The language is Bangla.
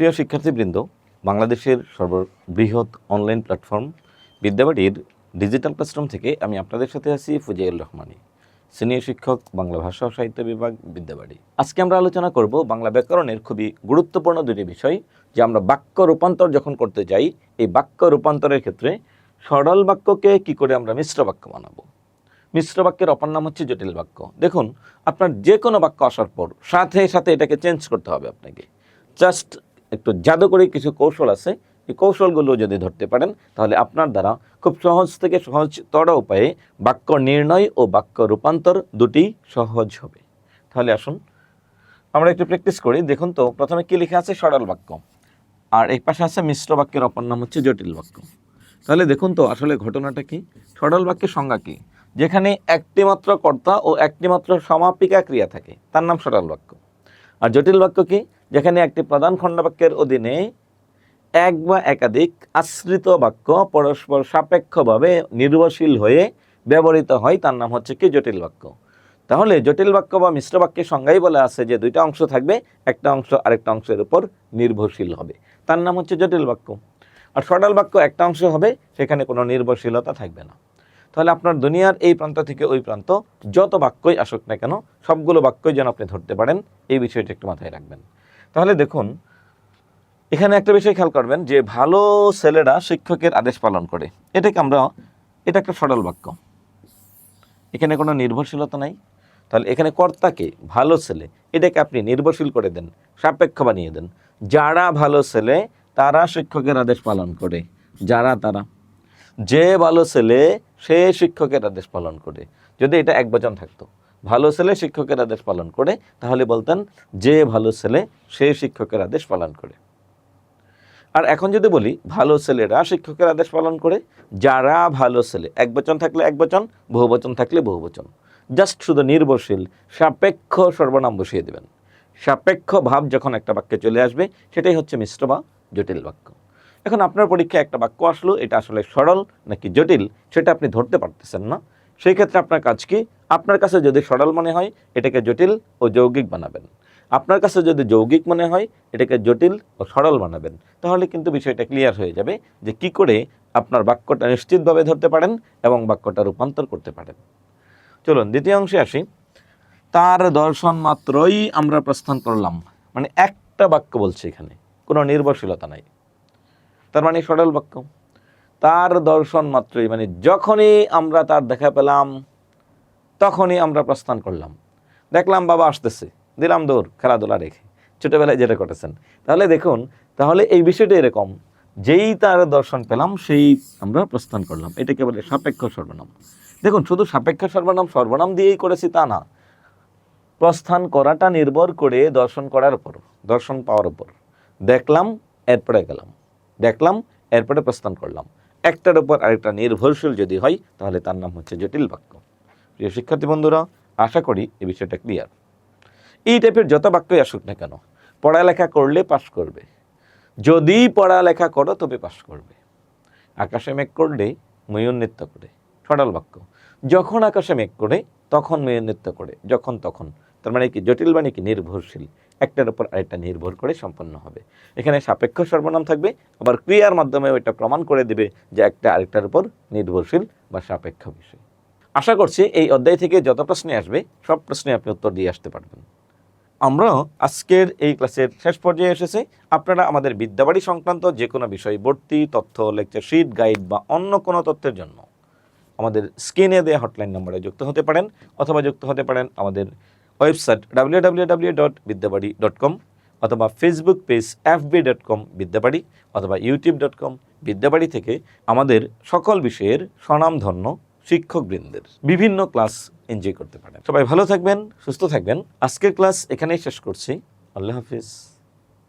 প্রিয় শিক্ষার্থীবৃন্দ, বাংলাদেশের সর্ববৃহৎ অনলাইন প্ল্যাটফর্ম বিদ্যাবাড়ির ডিজিটাল ক্লাসরুম থেকে আমি আপনাদের সাথে আছি ফুজাইল রহমানি সিনিয়র শিক্ষক, বাংলা ভাষা ও সাহিত্য বিভাগ বিদ্যাবাড়ি। আজকে আমরা আলোচনা করব বাংলা ব্যাকরণের খুবই গুরুত্বপূর্ণ দুটি বিষয়, যে আমরা বাক্য রূপান্তর যখন করতে যাই, এই বাক্য রূপান্তরের ক্ষেত্রে সরল বাক্যকে কি করে আমরা মিশ্র বাক্য বানাবো? মিশ্র বাক্যের অপর নাম হচ্ছে জটিল বাক্য। দেখুন, আপনার যে কোনো বাক্য আসার পর সাথে সাথে এটাকে চেঞ্জ করতে হবে আপনাকে। জাস্ট একটু জাদুকরি কিছু কৌশল আছে, এই কৌশলগুলো যদি ধরতে পারেন, তাহলে আপনার দ্বারা খুব সহজ থেকে সহজতর উপায়ে বাক্য নির্ণয় ও বাক্য রূপান্তর দুটি সহজ হবে। তাহলে আসুন, আমরা একটু প্র্যাকটিস করি। দেখুন তো, প্রথমে কি লেখা আছে? সরল বাক্য। আর এই পাশে আছে মিশ্র বাক্যের অপর নাম হচ্ছে জটিল বাক্য। তাহলে দেখুন তো, আসলে ঘটনাটা কি? সরল বাক্যের সংজ্ঞা কি? যেখানে একটি মাত্র কর্তা ও একটি মাত্র সমাপিকা ক্রিয়া থাকে, তার নাম সরল বাক্য। আর জটিল বাক্য কি? যেখানে একটি প্রধান খণ্ডবাক্যের অধীনে এক বা একাধিক আশ্রিত বাক্য পরস্পর সাপেক্ষভাবে নির্ভরশীল হয়ে ব্যবহৃত হয়, তার নাম হচ্ছে কি? জটিল বাক্য। তাহলে জটিল বাক্য বা মিশ্র বাক্যের সংজ্ঞাই বলে আছে যে দুইটা অংশ থাকবে, একটা অংশ আরেকটা অংশের উপর নির্ভরশীল হবে। তার নাম হচ্ছে জটিল বাক্য। আর সরল বাক্য একটা অংশ হবে, সেখানে কোনো নির্ভরশীলতা থাকবে না। তাহলে আপনার দুনিয়ার এই প্রান্ত থেকে ওই প্রান্ত, যত বাক্যই আসুক না কেন, সবগুলো বাক্যই যেন আপনি ধরতে পারেন, এই বিষয়টি একটু মাথায় রাখবেন। তাহলে দেখুন, এখানে একটা বিষয় খেয়াল করবেন যে ভালো ছেলেরা শিক্ষকের আদেশ পালন করে। এটাকে আমরা, এটা একটা সরল বাক্য। এখানে কোনো নির্ভরশীলতা নাই। তাহলে এখানে কর্তাকে, ভালো ছেলে, এটাকে আপনি নির্ভরশীল করে দেন, সাপেক্ষ বানিয়ে দেন। যারা ভালো ছেলে, তারা শিক্ষকের আদেশ পালন করে। যারা, তারা। যে ভালো ছেলে, সে শিক্ষকের আদেশ পালন করে। যদি এটা এক বচন থাকতো। ভালো ছেলে শিক্ষকের আদেশ পালন করে, তাহলে বলতেন যে ভালো ছেলে, সে শিক্ষকের আদেশ পালন করে। আর এখন যদি বলি, ভালো ছেলেরা শিক্ষকের আদেশ পালন করে, যারা ভালো ছেলে, এক বচন থাকলে এক বচন, বহু বচন থাকলে বহু বচন। জাস্ট শুধু নির্ভরশীল, সাপেক্ষ সর্বনাম বসিয়ে দেবেন। সাপেক্ষ ভাব যখন একটা বাক্যে চলে আসবে, সেটাই হচ্ছে মিশ্র বা জটিল বাক্য। এখন আপনার পরীক্ষায় একটা বাক্য আসলো, এটা আসলে সরল নাকি জটিল, সেটা আপনি ধরতে পারতেছেন না। সেই ক্ষেত্রে আপনার কাজ কি? আপনার কাছে যদি সরল মনে হয়, এটাকে জটিল ও যৌগিক বানাবেন। আপনার কাছে যদি যৌগিক মনে হয়, এটাকে জটিল ও সরল বানাবেন। তাহলে কিন্তু বিষয়টা ক্লিয়ার হয়ে যাবে যে কি করে আপনার বাক্যটা নিশ্চিতভাবে ধরতে পারেন এবং বাক্যটা রূপান্তর করতে পারেন। চলুন, দ্বিতীয় অংশে আসি। তার দর্শন মাত্রই আমরা প্রস্থান করলাম। মানে একটা বাক্য বলছে এখানে, কোনো নির্ভরশীলতা নাই। তার মানে সরল বাক্য। তার দর্শন মাত্রই মানে যখনই আমরা তার দেখা পেলাম তখনই আমরা প্রস্থান করলাম। দেখলাম বাবা আসতেছে। দিলাম দৌড়, খেলাধুলা রেখে। ছোটোবেলায় যেটা করেছেন তাহলে দেখুন, তাহলে এই বিষয়টা এরকম। যেই তার দর্শন পেলাম, সেই আমরা প্রস্থান করলাম। এটাকে বলে? সাপেক্ষ সর্বনাম। দেখুন, শুধু সাপেক্ষ সর্বনাম সর্বনাম দিয়েই করেছি তা না। প্রস্থান করাটা নির্ভর করে দর্শন করার উপর, দর্শন পাওয়ার উপর। দেখলাম, এরপরে গেলাম। দেখলাম, এরপরে প্রস্থান করলাম। একটার উপর আরেকটা নির্ভরশীল যদি হয়, তাহলে তার নাম হচ্ছে জটিল বাক্য। প্রিয় শিক্ষার্থী বন্ধুরা, আশা করি এই বিষয়টা ক্লিয়ার এই টাইপের যত বাক্যই আসুক না কেন, পড়ালেখা করলে পাশ করবে। যদি পড়ালেখা করো, তবে পাশ করবে। আকাশে মেঘ করলে ময়ূর নৃত্য করে, সরল বাক্য। যখন আকাশে মেঘ করে, তখন ময়ূর নৃত্য করে, যখন তখন। তার মানে কি? জটিল বাণী কি? নির্ভরশীল। একটার উপর আরেকটা নির্ভর করে সম্পন্ন হবে। এখানে সাপেক্ষ সর্বনাম থাকবে, আবার ক্রিয়ার মাধ্যমে ওইটা প্রমাণ করে দেবে যে একটা আরেকটার উপর নির্ভরশীল বা সাপেক্ষ বিষয়। আশা করছি এই অধ্যায় থেকে যত প্রশ্নে আসবে, সব প্রশ্নে আপনি উত্তর দিয়ে আসতে পারবেন। আমরাও আজকের এই ক্লাসের শেষ পর্যায়ে এসেছি। আপনারা আমাদের বিদ্যাবাড়ি সংক্রান্ত যে কোনো বিষয় ভর্তি, তথ্য লেকচার শিট গাইড বা অন্য কোনো তথ্যের জন্য আমাদের স্ক্রিনে দেওয়া হটলাইন নম্বরে যুক্ত হতে পারেন অথবা যুক্ত হতে পারেন আমাদের website W W dot Bidyabari dot com অথবা Facebook page FB dot com Bidyabari অথবা ইউটিউব ডট কম বিদ্যাবাড়ি থেকে আমাদের সকল বিষয়ের স্বনামধন্য শিক্ষকবৃন্দের বিভিন্ন ক্লাস এনজয় করতে পারেন। সবাই ভালো থাকবেন, সুস্থ থাকবেন। আজকের ক্লাস এখানেই শেষ করছি। আল্লাহ হাফিজ।